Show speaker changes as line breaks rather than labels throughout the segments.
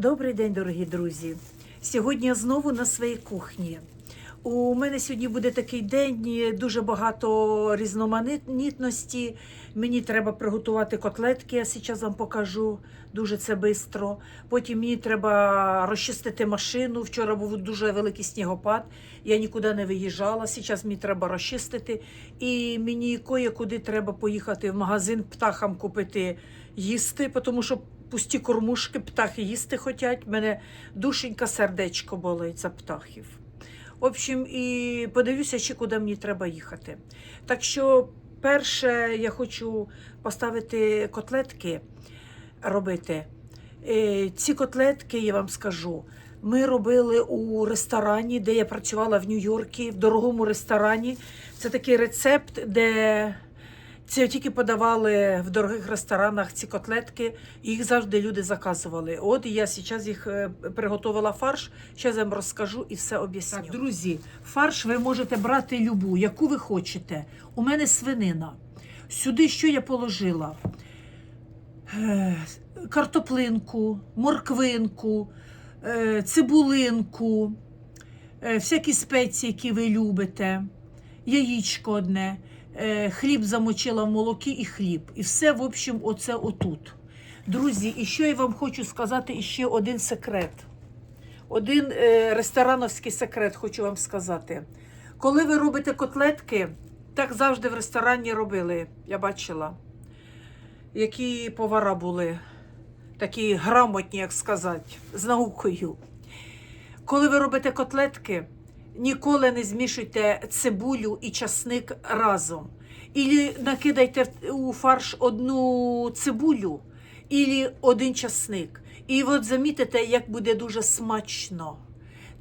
Добрий день, дорогі друзі. Сьогодні я знову на своїй кухні. У мене сьогодні буде такий день, дуже багато різноманітності. Мені треба приготувати котлетки, я зараз вам покажу. Дуже це швидко. Потім мені треба розчистити машину. Вчора був дуже великий снігопад. Я нікуди не виїжджала. Зараз мені треба розчистити. І мені кое-куди треба поїхати в магазин птахам купити їсти, тому що пусті кормушки, птахи їсти хочуть. Мене душенька сердечко болить за птахів. В общем, і подивлюся, ще куди мені треба їхати. Так що, перше, я хочу поставити котлетки робити. Е, Ці котлетки, я вам скажу, ми робили у ресторані, де я працювала в Нью-Йорку, в дорогому ресторані. Це такий рецепт, де це тільки подавали в дорогих ресторанах ці котлетки, їх завжди люди заказували. От я зараз їх е, приготувала фарш. Зараз я вам розкажу і все об'ясню. Так, друзі, фарш ви можете брати любу, яку ви хочете. У мене свинина. Сюди що я положила? Е, Картоплинку, морквинку, е, цибулинку, всякі спеції, які ви любите, яєчко одне, хліб замочила в молокі і хліб. І все, в общем, оце отут. Друзі, і що я вам хочу сказати іще один секрет. Один е, ресторановський секрет хочу вам сказати. Коли ви робите котлетки, так завжди в ресторані робили, я бачила, які повара були, такі грамотні, як сказати, з наукою. Коли ви робите котлетки, ніколи не змішуйте цибулю і часник разом. Ілі накидайте у фарш одну цибулю, ілі один часник. І от замітите, як буде дуже смачно.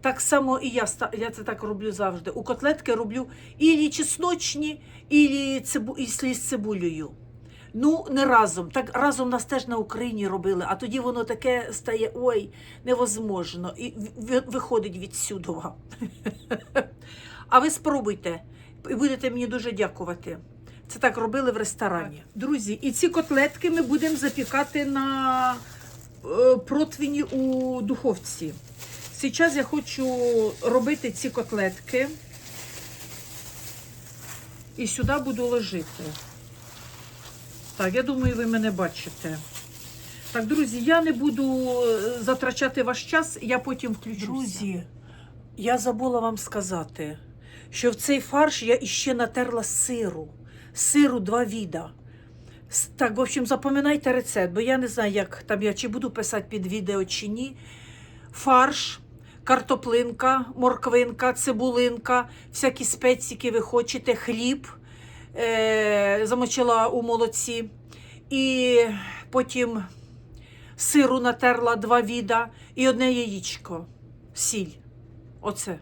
Так само і я, я це так роблю завжди. У котлетки роблю ілі чесночні, ілі цибу, ілі цибулею. Ну, не разом. Так разом нас теж на Україні робили, а тоді воно таке стає ой, невозможно. І ви- виходить відсюди. А ви спробуйте і будете мені дуже дякувати. Це так робили в ресторані. Друзі, і ці котлетки ми будемо запікати на е, противні у духовці. Зараз я хочу робити ці котлетки і сюди буду ложити. Так, я думаю, ви мене бачите. Так, друзі, я не буду е, затрачати ваш час, я потім включуся. Друзі, я забула вам сказати, що в цей фарш я іще натерла сиру. Сиру два віда. Так, в общем, запам'ятайте рецепт, бо я не знаю, як там я чи буду писати під відео чи ні. Фарш, картоплинка, морквинка, цибулинка, всякі спеції, які ви хочете, хліб е, замочила у молоці. І потім сиру натерла два віда і одне яєчко, сіль. Оце.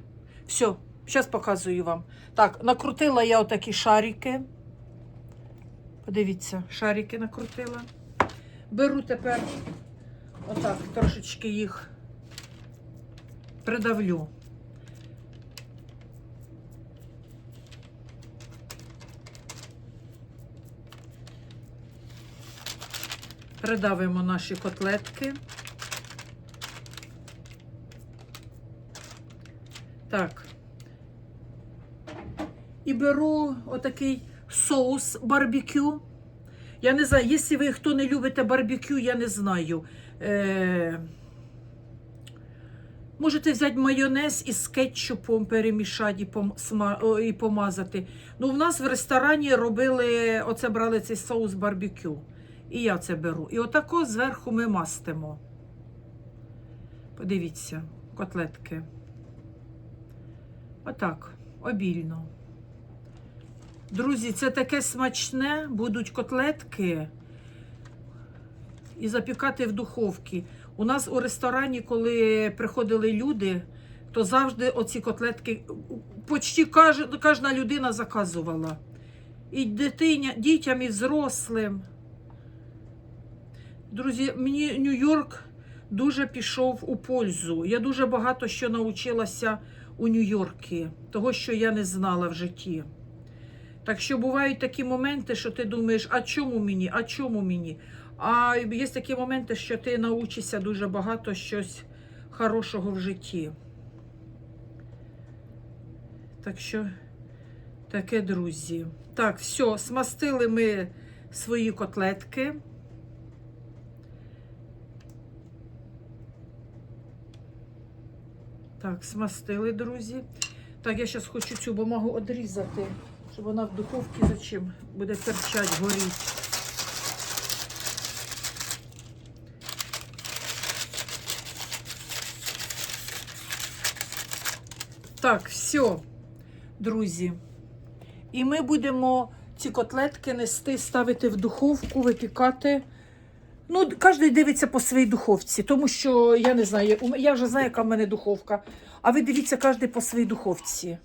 Все, зараз показую вам. Так, накрутила я отакі шарики. Подивіться, шарики накрутила. Беру тепер отак, трошечки їх придавлю. Придавимо наші котлетки. Так. І беру отакий соус барбекю. Я не знаю, якщо ви хто не любите барбекю, я не знаю. Е... Можете взяти майонез із кетчупом перемішати і, і помазати. Ну, в нас в ресторані робили, оце брали цей соус барбекю. І я це беру. І отако зверху ми мастимо. Подивіться, котлетки. Отак, обільно. Друзі, це таке смачне, будуть котлетки і запікати в духовці. У нас у ресторані, коли приходили люди, то завжди оці котлетки почти кожна людина заказувала. І дитиня, дітям, і взрослим. Друзі, мені Нью-Йорк дуже пішов у пользу. Я дуже багато що навчилася у Нью-Йоркі, того, що я не знала в житті. Так що бувають такі моменти, що ти думаєш, а чому мені, а чому мені? А є такі моменти, що ти научишся дуже багато щось хорошого в житті. Так що таке, друзі. Так, все, смастили ми свої котлетки. Так, смастили, друзі. Так, я зараз хочу цю бумагу одрізати, щоб вона в духовці зачем буде перчать, горіть. Так, все, друзі. І ми будемо ці котлетки нести, ставити в духовку, випікати. Ну, кожен дивиться по своїй духовці, тому що я не знаю, я вже знаю, яка в мене духовка. А ви дивіться кожен по своїй духовці.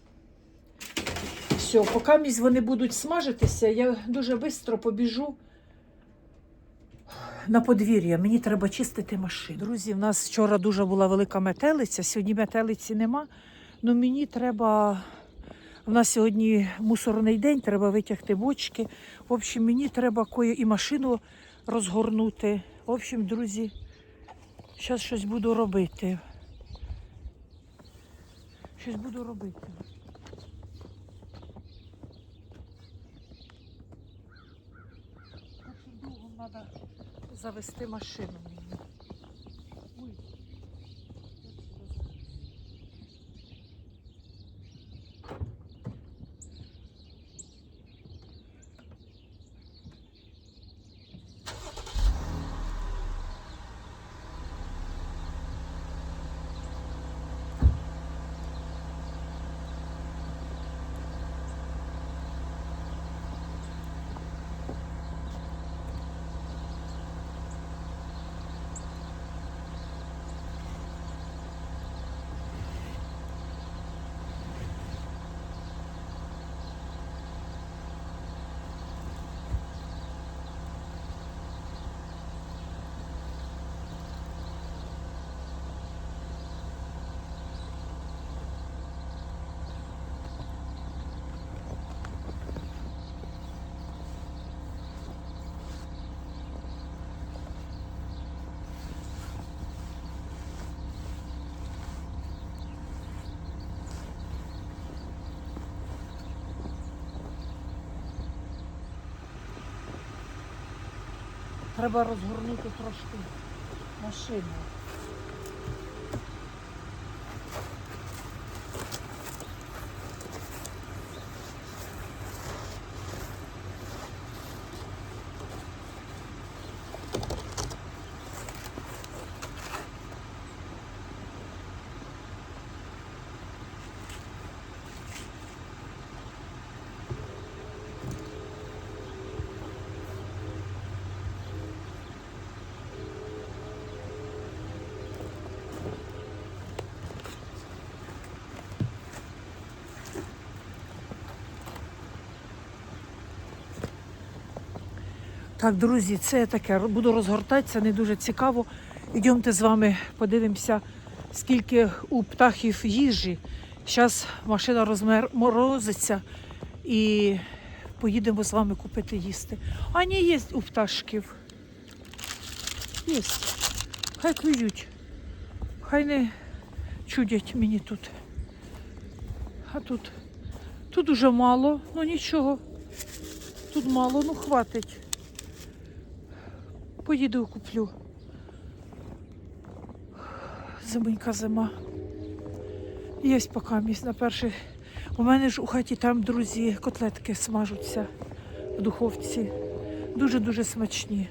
Все, поки місь вони будуть смажитися, я дуже швидко побіжу на подвір'я. Мені треба чистити машину. Друзі, в нас вчора дуже була велика метелиця, сьогодні метелиці нема. Ну мені треба. У нас сьогодні мусорний день, треба витягти бочки. В общем, мені треба кое і машину розгорнути. В общем, друзі, зараз щось буду робити. Щось буду робити. Очень довго треба завести машину мені. Ой. Треба розгорнути трошки машину. Так, друзі, це таке. Буду розгортатися, не дуже цікаво. Йдемте з вами подивимося, скільки у птахів їжі. Зараз машина розморозиться і поїдемо з вами купити їсти. А ні, є у пташків. Є. Хай клюють. Хай не чудять мені тут. А тут. Тут уже мало, ну нічого. Тут мало, ну хватить. Поїду куплю. Зимонька зима. Є поки місць на перший. У мене ж у хаті там, друзі, котлетки смажуться в духовці. Дуже-дуже смачні.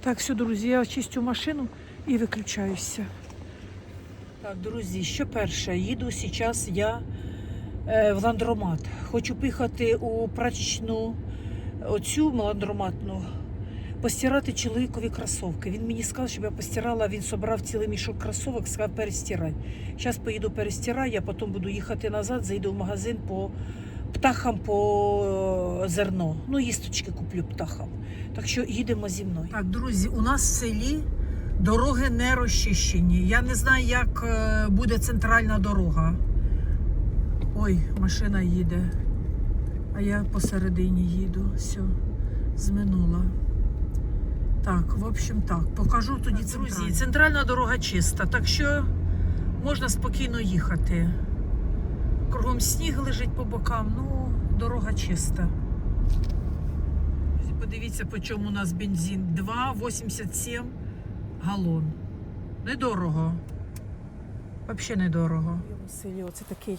Так, все, друзі, я очистю машину і виключаюся. Так, друзі, що перше, їду зараз я е, в ландромат. Хочу пихати у прачечну оцю ландроматну, постирати чоловікові кросовки. Він мені сказав, щоб я постирала, він собрав цілий мішок кросовок, сказав перестирай. Зараз поїду перестираю, я потім буду їхати назад, зайду в магазин по птахам по е, зерно. Ну, їсточки куплю птахам. Так що їдемо зі мною. Так, друзі, у нас в селі дороги не розчищені. Я не знаю, як е, буде центральна дорога. Ой, машина їде. А я посередині їду. Все. з минула. Так, в общем, так. Покажу тоді друзі. Центральна дорога чиста, так що можна спокійно їхати. Кругом сніг лежить по бокам, ну, дорога чиста. Подивіться, по чому у нас бензин. 2,87 галон. Недорого. Взагалі недорого. В селі оце такий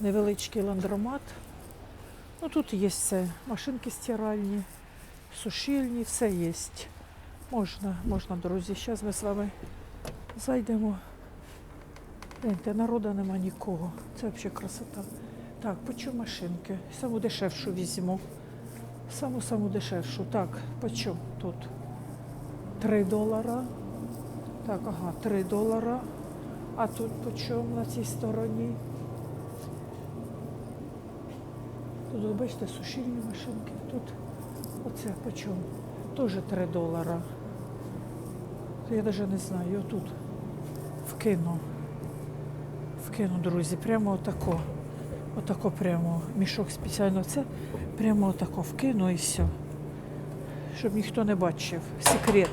невеличкий ландромат. Ну тут є все. Машинки стиральні, сушильні, все є. Можна, можна, друзі. Зараз ми з вами зайдемо. Гляньте, народу нема нікого. Це взагалі красота. Так, почу машинки. Саму дешевшу візьму. Саму саму дешевшу. Так, почем тут? 3 долара. Так, ага, 3 долара. А тут почем на цій стороні? Тут, бачите, сушильні машинки. Тут оце почем? Теж 3 долара. Я навіть не знаю, отут вкину. Вкину, друзі, прямо отако. Отако прямо мішок спеціально. Це прямо отако вкину і все. Щоб ніхто не бачив. Секрет.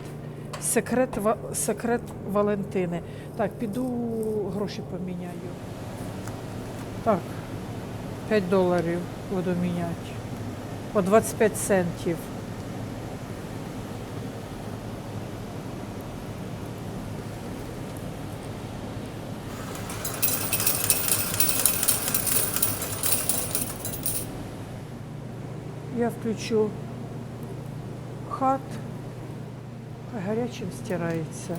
Секрет, секрет Валентини. Так, піду гроші поміняю. Так, 5 доларів буду міняти. По 25 центів. Я включу хат, гарячим стирається.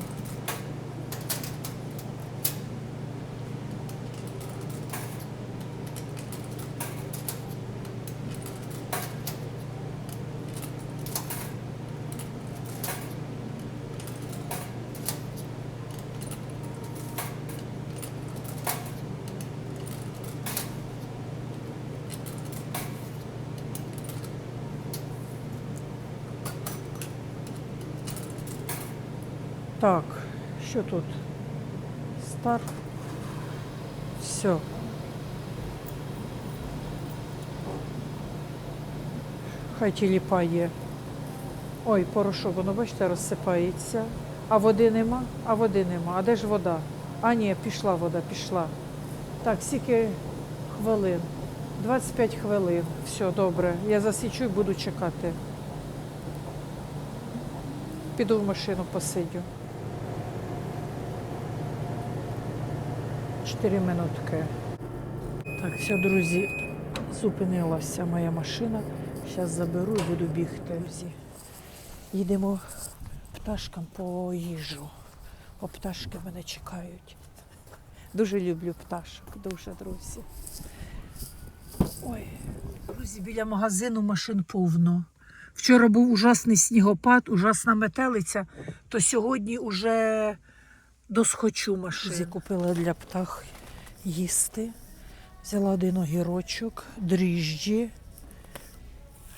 Так, що тут? Стар. Все. Хай тіліпає. Ой, порошок, воно бачите, розсипається. А води нема? А води нема. А де ж вода? А ні, пішла вода, пішла. Так, скільки хвилин? 25 хвилин. Все, добре. Я засічу і буду чекати. Піду в машину посидю. 4 минутки. Так, все, друзі, зупинилася моя машина. Зараз заберу і буду бігти. Друзі. Їдемо пташкам по їжу. О, пташки мене чекають. Дуже люблю пташок, дуже, друзі. Ой, друзі, біля магазину машин повно. Вчора був ужасний снігопад, ужасна метелиця, то сьогодні уже досхочу машин. Купила для птах їсти. Взяла один огірочок, дріжджі,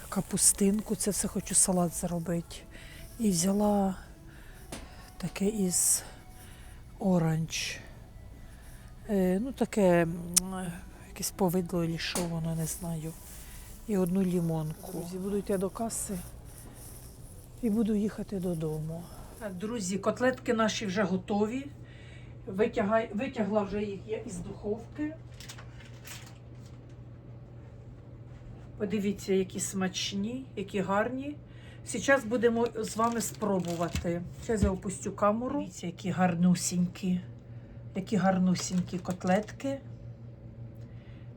капустинку. Це все хочу салат зробити. І взяла таке із оранж. Е, ну, таке якесь повидло, чи що воно, не знаю. І одну лімонку. Друзі, буду йти до каси і буду їхати додому. Друзі, котлетки наші вже готові. Витягай, витягла вже їх я із духовки. Подивіться, які смачні, які гарні. Зараз будемо з вами спробувати. Зараз я опустю камеру. Дивіться, які гарнусінькі, які гарнусінькі котлетки.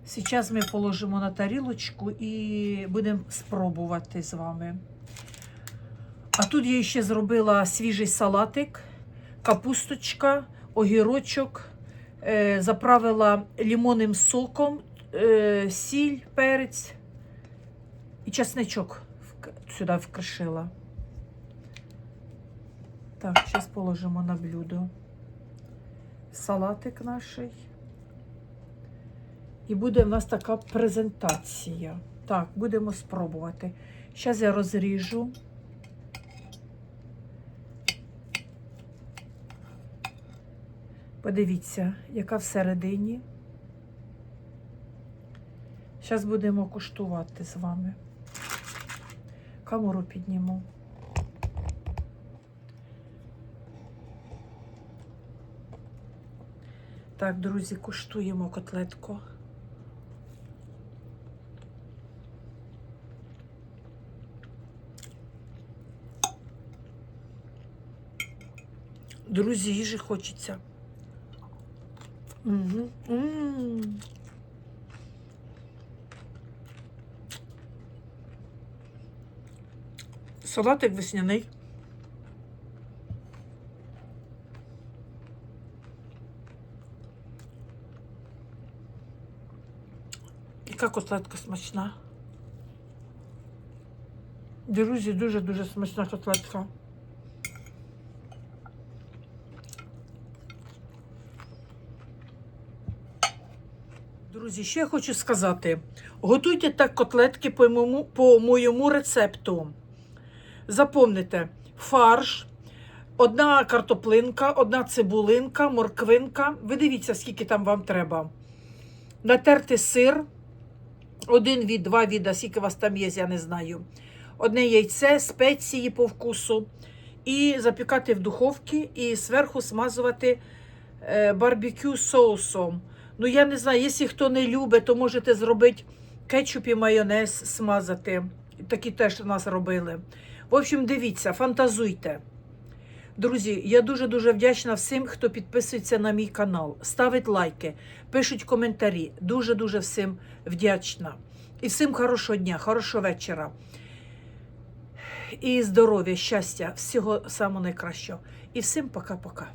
Зараз ми положимо на тарілочку і будемо спробувати з вами. А тут я ще зробила свіжий салатик, капусточка, огірочок, е, заправила лимонним соком, е, сіль, перець і чесничок сюди вкришила. Так, зараз положимо на блюдо. Салатик наш. І буде в нас така презентація. Так, будемо спробувати. Зараз я розріжу. Подивіться, яка всередині. Зараз будемо куштувати з вами. камеру підніму. Так, друзі, куштуємо котлетку. Друзі, їжі хочеться. Угу. Салатик весняний. Яка котлетка смачна. Друзі, дуже-дуже смачна котлетка. Друзі, я хочу сказати. Готуйте так котлетки по моєму, по моєму рецепту. Запомните, фарш, одна картоплинка, одна цибулинка, морквинка. Ви дивіться, скільки там вам треба. Натерти сир, один від, два віда, скільки у вас там є, я не знаю. Одне яйце, спеції по вкусу. І запікати в духовці і зверху смазувати е, барбекю соусом. Ну, я не знаю, якщо хто не любить, то можете зробити кетчуп і майонез смазати. Такі теж у нас робили. В общем, дивіться, фантазуйте. Друзі, я дуже-дуже вдячна всім, хто підписується на мій канал, ставить лайки, пишуть коментарі. Дуже-дуже всім вдячна. І всім хорошого дня, хорошого вечора. І здоров'я, щастя, всього самого найкращого. І всім пока-пока.